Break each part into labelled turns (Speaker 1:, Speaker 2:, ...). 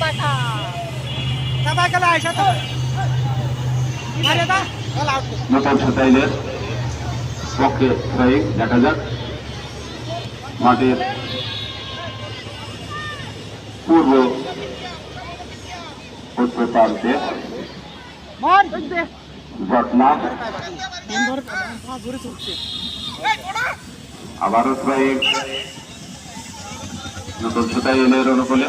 Speaker 1: পাঠা।
Speaker 2: সবাই গেলে আইসা তো মারে দা বল আউট।
Speaker 3: নতুন সাতাইলের পক্ষে দেখা যাক। মাঠের পূর্ব উত্তর প্রান্তে ঘটনা। আবারও স্ট্রাইক নতুন সাতাইলের অনুকূলে।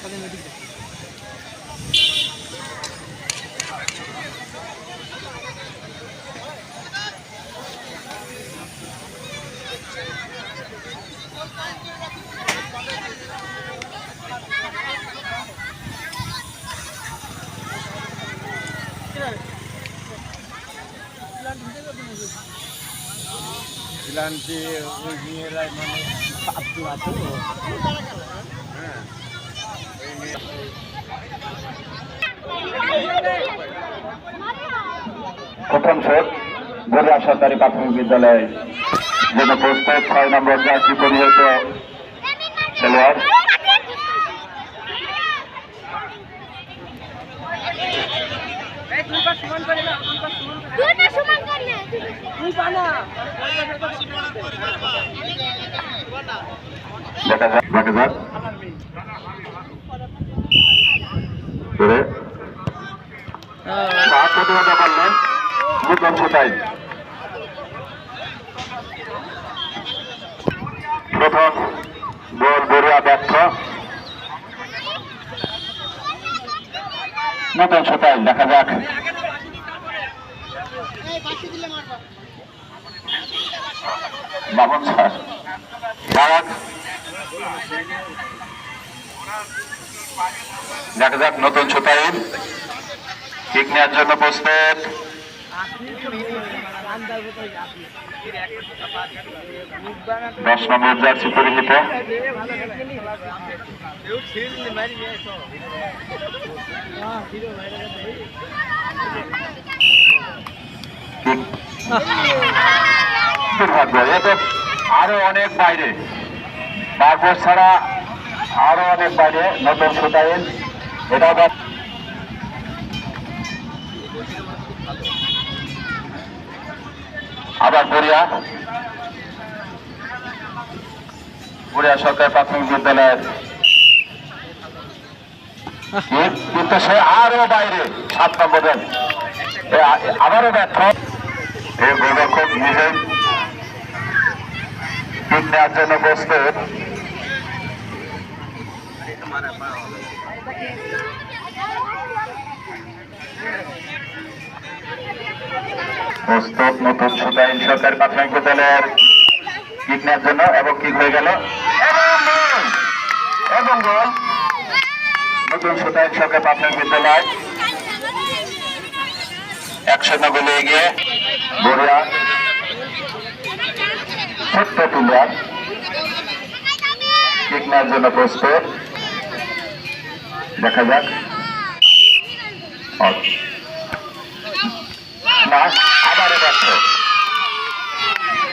Speaker 2: সাত ম্যাচ তাদের মেডিকেল
Speaker 4: ছিলান্তি
Speaker 3: প্রথম শট বগুড়া সরকারি প্রাথমিক বিদ্যালয় যেন প্রস্তুত ছয় নম্বর জার্সি পরিহিত খেলোয়াড়। দেখা যাক দেখা যাক। সাত প্রতিহত করলেন নতুন সেটাই প্রথম গোল বড়ুয়া ব্যর্থ। নতুন সেটাই দেখা যাক। বাবন স্যার দেখা যাক নতুন ছোটাইল কিক নেওয়ার জন্য প্রস্তুত। দশ নম্বর জার্সি পরিহিত। কিক দুর্ভাগ্য, এ তো আরও অনেক বাইরে। তারপর ছাড়া আরও অনেক বাইরে, নতুন সুতাইল। এটা আবার গড়িয়া। গড়িয়া সরকারি প্রাথমিক বিদ্যালয়ের কিন্তু সে আরও বাইরে, সাত নম্বরের এ আবারও ব্যর্থ এই গোলরক্ষক নিজেই নেওয়ার জন্য প্রস্তুত। প্রস্তুত নতুন সুদাইন সরকার প্রাথমিক বিদ্যালয়ের কিক জন্য এবং কিক হয়ে গেল? এবং! নতুন সুদাইন সরকার প্রাথমিক বিদ্যালয় একশো গোলে এগিয়ে বড়িয়া। ছোট্ট প্লেয়ার কিক জন্য প্রস্তুত। দেখা যাক। Out. না ব্যর্থ।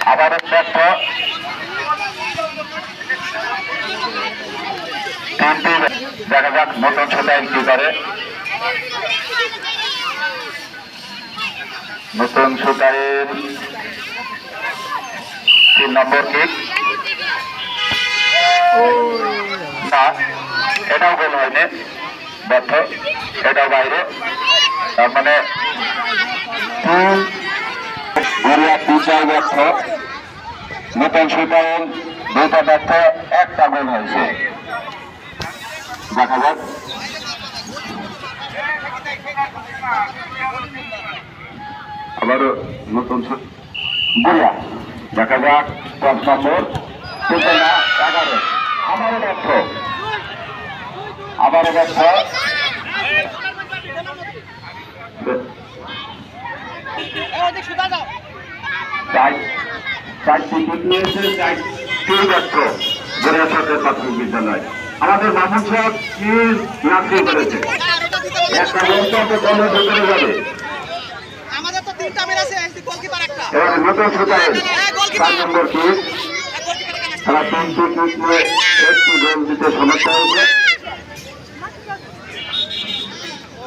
Speaker 3: আবারও ব্যর্থ। তিনটি দেখা যাক নতুন ছোটাইল কি করে। নতুন তিন নম্বর না এটাও গোল হয়নি ব্যর্থ এটাও বাইরে। তার মানে দুটাই ব্যর্থ নতুন সুতায়ন দুইটা ব্যর্থ একটা গোল হয়েছে। দেখা যাক। আবারও নতুন গড়িয়া দেখা যাক, দশ নম্বর এগারো। আবারও ব্যর্থ চারটি গড়িয়াছকের প্রাথমিক বিদ্যালয়। আমাদের মামুন সাহেব কি করেছে একটা ভেতরে যাবে। এবারে নতুন চার নম্বর কিট তারা তিনটি কিট নিয়ে একটি গোল দিতে সমর্থ হয়েছে দেখা যাক এবার নতুন সুতায় এলেন
Speaker 2: গোল দিতে পারলে জয় পাশে দিলে তারপরে
Speaker 3: দেখো
Speaker 2: এই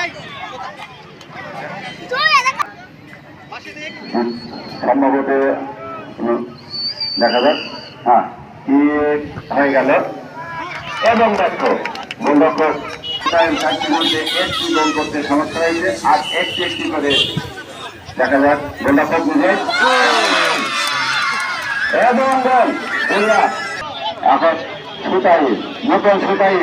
Speaker 2: এই
Speaker 1: চলে দেখো
Speaker 2: পাশে দিয়ে
Speaker 3: সম্ভবত দেখা যাক। হ্যাঁ কি হয়ে গেল। এবং দেখো মূলত চারটি মধ্যে একটি গোল করতে সমস্যা হয়েছে, আর একটি একটি করে দেখা যাক গোলরক্ষক বুঝে? এবং এখন সুতাইল নতুন সুতাইল